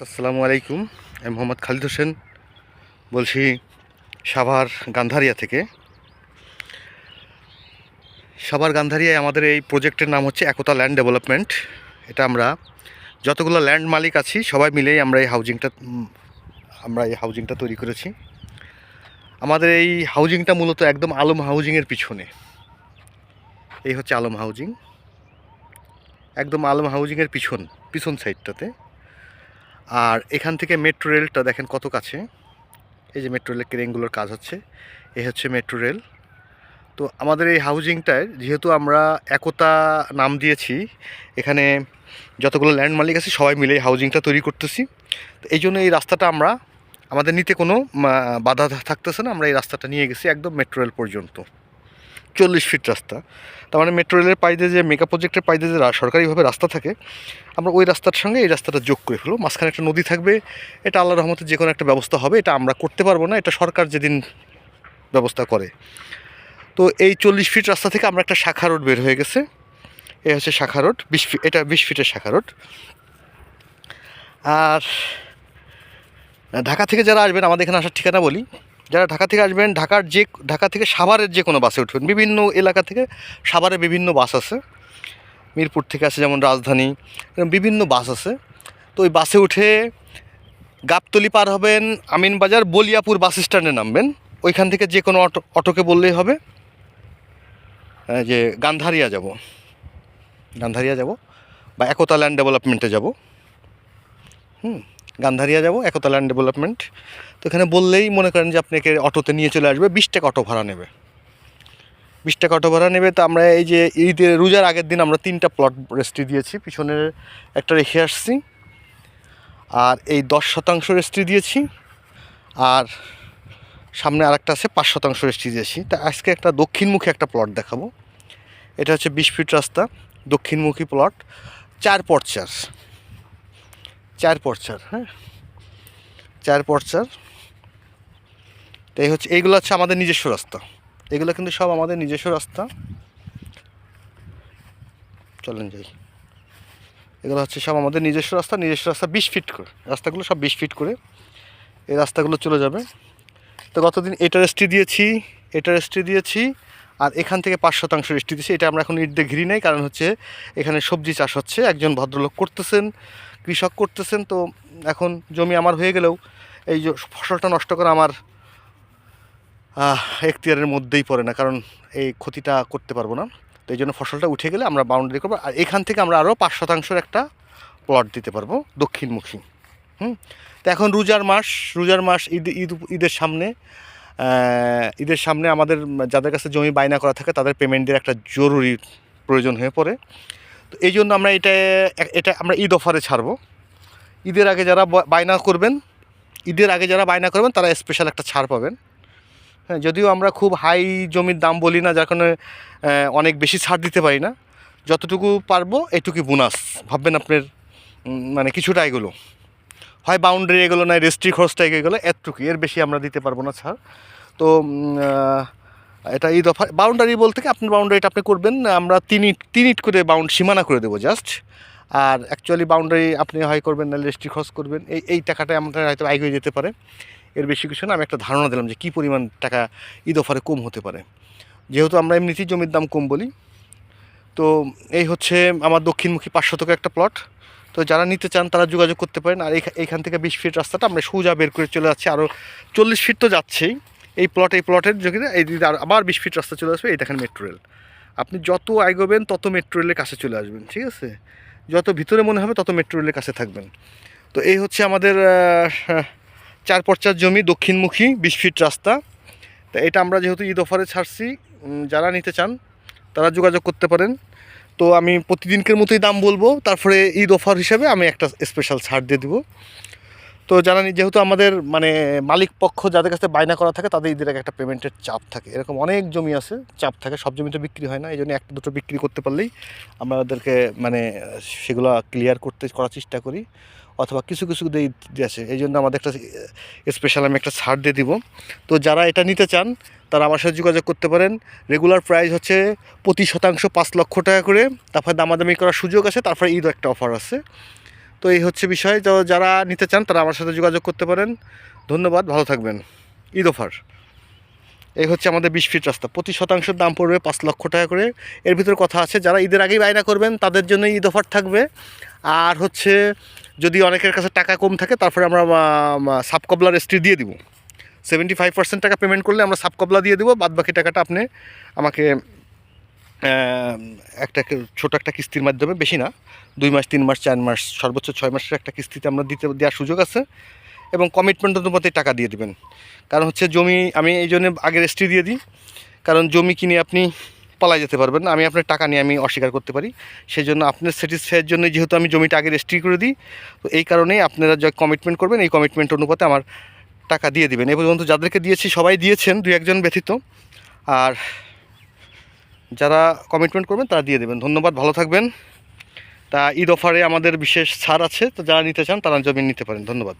আসসালামু আলাইকুম। আমি মোহাম্মদ খালিদ হোসেন বলছি সাভার গান্ধারিয়া থেকে। সাভার গান্ধারিয়ায় আমাদের এই প্রজেক্টের নাম হচ্ছে একতা ল্যান্ড ডেভেলপমেন্ট। এটা আমরা যতগুলো ল্যান্ড মালিক আছি, সবাই মিলেই আমরা এই হাউজিংটা, আমরা এই হাউজিংটা তৈরি করেছি। আমাদের এই হাউজিংটা মূলত একদম আলম হাউজিংয়ের পিছনে। এই হচ্ছে আলম হাউজিং। একদম আলম হাউজিংয়ের পিছন পিছন সাইডটাতে আর এখান থেকে মেট্রো রেলটা দেখেন কত কাছে? এই যে মেট্রো রেলের ক্রেনগুলোর কাজ হচ্ছে এই হচ্ছে মেট্রো রেল তো আমাদের এই হাউজিংটায় যেহেতু আমরা একতা নাম দিয়েছি, এখানে যতগুলো ল্যান্ড মালিক আছে সবাই মিলে এই হাউজিংটা তৈরি করতেছি। তো এই জন্য এই রাস্তাটা আমরা, আমাদের নিতে কোনো বাধা থাকতেছে না, আমরা এই রাস্তাটা নিয়ে গেছি একদম মেট্রো রেল পর্যন্ত। চল্লিশ ফিট রাস্তা। তার মানে মেট্রো রেলের পাইতে যে মেগা প্রজেক্টের পাইতে যে সরকারিভাবে রাস্তা থাকে, আমরা ওই রাস্তার সঙ্গে এই রাস্তাটা যোগ করে ফেলব। মাঝখানে একটা নদী থাকবে, এটা আল্লাহ রহমতে যে কোনো একটা ব্যবস্থা হবে, এটা আমরা করতে পারব না, এটা সরকার যেদিন ব্যবস্থা করে। তো এই চল্লিশ ফিট রাস্তা থেকে আমরা একটা শাখা রোড বের হয়ে গেছে। এ হচ্ছে শাখা রোড বিশ ফিট এটা বিশ ফিটের শাখা রোড আর, ঢাকা থেকে যারা আসবেন, আমাদের এখানে আসার ঠিকানা বলি। যারা ঢাকা থেকে আসবেন, ঢাকার যে, ঢাকা থেকে সাভারের যে কোনো বাসে উঠবেন, বিভিন্ন এলাকা থেকে সাভারে বিভিন্ন বাস আছে। মিরপুর থেকে আছে যেমন রাজধানী বিভিন্ন বাস আছে। তো ওই বাসে উঠে গাবতলি পার হবেন, আমিনবাজার বলিয়াপুর বাস স্ট্যান্ডে নামবেন। ওইখান থেকে যে কোনো অটো, অটোকে বললেই হবে। যে গান্ধারিয়া যাব। গান্ধারিয়া যাব বা একতা ল্যান্ড ডেভেলপমেন্টে যাব। হুম। গান্ধারিয়া যাব, একতা ল্যান্ড ডেভেলপমেন্ট তো এখানে বললেই মনে করেন যে আপনাকে অটোতে নিয়ে চলে আসবে, বিশ টাকা অটো ভাড়া নেবে। বিশ টাকা অটো ভাড়া নেবে, তো আমরা এই যে ঈদের, রোজার আগের দিন আমরা তিনটা প্লট রেস্ট্রি দিয়েছি, পিছনের একটা রেখে আসছি। আর এই দশ শতাংশ রেস্ট্রি দিয়েছি, আর সামনে আরেকটা আছে, পাঁচ শতাংশ রেস্ট্রি দিয়েছি। তা আজকে একটা দক্ষিণমুখী একটা প্লট দেখাবো। এটা হচ্ছে বিশ ফিট রাস্তা, দক্ষিণমুখী প্লট চার পর চার চার পর চার হ্যাঁ? চার পর চার তো এই হচ্ছে এইগুলো হচ্ছে আমাদের নিজস্ব রাস্তা। এগুলো কিন্তু সব আমাদের নিজস্ব রাস্তা। চলেন যাই। এগুলো হচ্ছে সব আমাদের নিজস্ব রাস্তা নিজস্ব রাস্তা বিশ ফিট করে। রাস্তাগুলো সব বিশ ফিট করে। এই রাস্তাগুলো চলে যাবে। তো গতদিন এটা রেস্ট্রি দিয়েছি এটা রেস্ট্রি দিয়েছি, আর এখান থেকে পাঁচ শতাংশ রেস্ট্রি দিয়েছি। এটা আমরা এখন ইট দিয়ে ঘিরি নাই, কারণ হচ্ছে এখানে সবজি চাষ হচ্ছে, একজন ভদ্রলোক করতেছেন। কৃষক করতেছেন, তো এখন জমি আমার হয়ে গেলেও এই ফসলটা নষ্ট করা আমার এখতিয়ারের মধ্যেই পড়ে না, কারণ এই ক্ষতিটা করতে পারব না। তো এই জন্য ফসলটা উঠে গেলে আমরা বাউন্ডারি করব, আর এখান থেকে আমরা আরও পাঁচ শতাংশের একটা প্লট দিতে পারব দক্ষিণমুখী। হুম? তো এখন রোজার মাস রোজার মাস ঈদ ঈদ, ঈদের সামনে ঈদের সামনে আমাদের, যাদের কাছে জমি বায়না করা থাকে, তাদের পেমেন্টের একটা জরুরি প্রয়োজন হয়ে পড়ে। তো এই জন্য আমরা এটা এটা আমরা ঈদ অফারে ছাড়বো। ঈদের আগে যারা বায়না করবেন, ঈদের আগে যারা বায়না করবেন, তারা স্পেশাল একটা ছাড় পাবেন। হ্যাঁ যদিও আমরা খুব হাই জমির দাম বলি না, যার কারণে অনেক বেশি ছাড় দিতে পারি না। যতটুকু পারব এটুকুই বোনাস ভাববেন আপনার মানে কিছুটা এগুলো। হয় বাউন্ডারি এগুলো, নয় রেস্ট্রি খরচটা এগুলো এতটুকু এর বেশি আমরা দিতে পারব না ছাড়। তো এটা ঈদ অফার বাউন্ডারি বলতে কি আপনার বাউন্ডারিটা আপনি করবেন, আমরা তিন ইট তিন ইট করে বাউন্ড সীমানা করে দেবো জাস্ট আর অ্যাকচুয়ালি বাউন্ডারি আপনি হয় করবেন না রেস্ট্রি খরচ করবেন। এই এই টাকাটা আমাদের হয়তো আয় হয়ে যেতে পারে। এর বেশি কিছু না, আমি একটা ধারণা দিলাম যে কী পরিমাণ টাকা ঈদ অফারে কম হতে পারে। যেহেতু আমরা এমনিতেই জমির দাম কম বলি, তো এই হচ্ছে আমার দক্ষিণমুখী পাঁচ শতকের একটা প্লট তো যারা নিতে চান, তারা যোগাযোগ করতে পারেন। আর এইখা- এইখান থেকে বিশ ফিট রাস্তাটা আমরা সোজা বের করে চলে যাচ্ছি। আরও চল্লিশ ফিট তো যাচ্ছেই। এই প্লট এই প্লটের যোগে এই আবার বিশ ফিট রাস্তা চলে আসবে এই দেখেন মেট্রো রেল আপনি যত এগোবেন তত মেট্রো রেলের কাছে চলে আসবেন, ঠিক আছে? যত ভিতরে মনে হবে, তত মেট্রো রেলের কাছে থাকবেন। তো এই হচ্ছে আমাদের চার পর্চার জমি, দক্ষিণমুখী, বিশ ফিট রাস্তা। তা এটা আমরা যেহেতু ঈদ অফারে ছাড়ছি যারা নিতে চান, তারা যোগাযোগ করতে পারেন। তো আমি প্রতিদিনকের মতোই দাম বলব, তারপরে ঈদ অফার হিসাবে আমি একটা স্পেশাল ছাড় দিয়ে দিব। তো নি যেহেতু আমাদের মানে মালিক পক্ষ যাদের কাছে বায়না করা থাকে, তাদের ঈদের একটা পেমেন্টের চাপ থাকে। এরকম অনেক জমি আছে, চাপ থাকে। সব জমি তো বিক্রি হয় না, এই জন্য একটা দুটো বিক্রি করতে পারলেই আমরা ওদেরকে মানে সেগুলো ক্লিয়ার করতে, করার চেষ্টা করি। অথবা কিছু কিছু দিয়ে আছে। এই জন্য আমাদের একটা স্পেশাল আমি একটা ছাড় দিয়ে দিব। তো যারা এটা নিতে চান, তারা আমার সাথে যোগাযোগ করতে পারেন। রেগুলার প্রাইস হচ্ছে প্রতি শতাংশ পাঁচ লক্ষ টাকা করে। তারপরে দামাদামি করার সুযোগ আছে, তারপরে ঈদও একটা অফার আছে। তো এই হচ্ছে বিষয়। তো যারা নিতে চান, তারা আমার সাথে যোগাযোগ করতে পারেন। ধন্যবাদ, ভালো থাকবেন। ঈদ অফার। এই হচ্ছে আমাদের বিশ ফিট রাস্তা। প্রতি শতাংশের দাম পড়বে পাঁচ লক্ষ টাকা করে। এর ভিতরে কথা আছে, যারা ঈদের আগেই বায়না করবেন, তাদের জন্য ঈদ অফার থাকবে। আর হচ্ছে, যদি অনেকের কাছে টাকা কম থাকে, তারপরে আমরা সাবকবলা রেস্ট্রি দিয়ে দিব। সেভেন্টি ফাইভ পার্সেন্ট টাকা পেমেন্ট করলে আমরা সাবকবলা দিয়ে দেবো। বাদ বাকি টাকাটা আপনি আমাকে একটা ছোট একটা কিস্তির মাধ্যমে, বেশি না, দুই মাস, তিন মাস, চার মাস, সর্বোচ্চ ছয় মাসের একটা কিস্তিতে আমরা দিতে, দেওয়ার সুযোগ আছে এবং কমিটমেন্ট অনুপাতে টাকা দিয়ে দেবেন। কারণ হচ্ছে জমি, আমি এই জন্য আগে রেস্ট্রি দিয়ে দিই। কারণ জমি কিনে আপনি পালাই যেতে পারবেন আমি আপনার টাকা নিয়ে আমি অস্বীকার করতে পারি। সেই জন্য আপনার স্যাটিসফাইয়ের জন্য যেহেতু আমি জমিটা আগে রেস্ট্রি করে দিই, তো এই কারণেই আপনারা যা কমিটমেন্ট করবেন, এই কমিটমেন্ট অনুপাতে আমার টাকা দিয়ে দিবেন। এ পর্যন্ত যাদেরকে দিয়েছি, সবাই দিয়েছেন দু একজন ব্যতীত। আর যারা কমিটমেন্ট করবেন, তারা দিয়ে দেবেন। ধন্যবাদ, ভালো থাকবেন। তা ঈদ অফারে আমাদের বিশেষ ছাড় আছে, তো যারা নিতে চান, তারা জমি নিতে পারেন। ধন্যবাদ।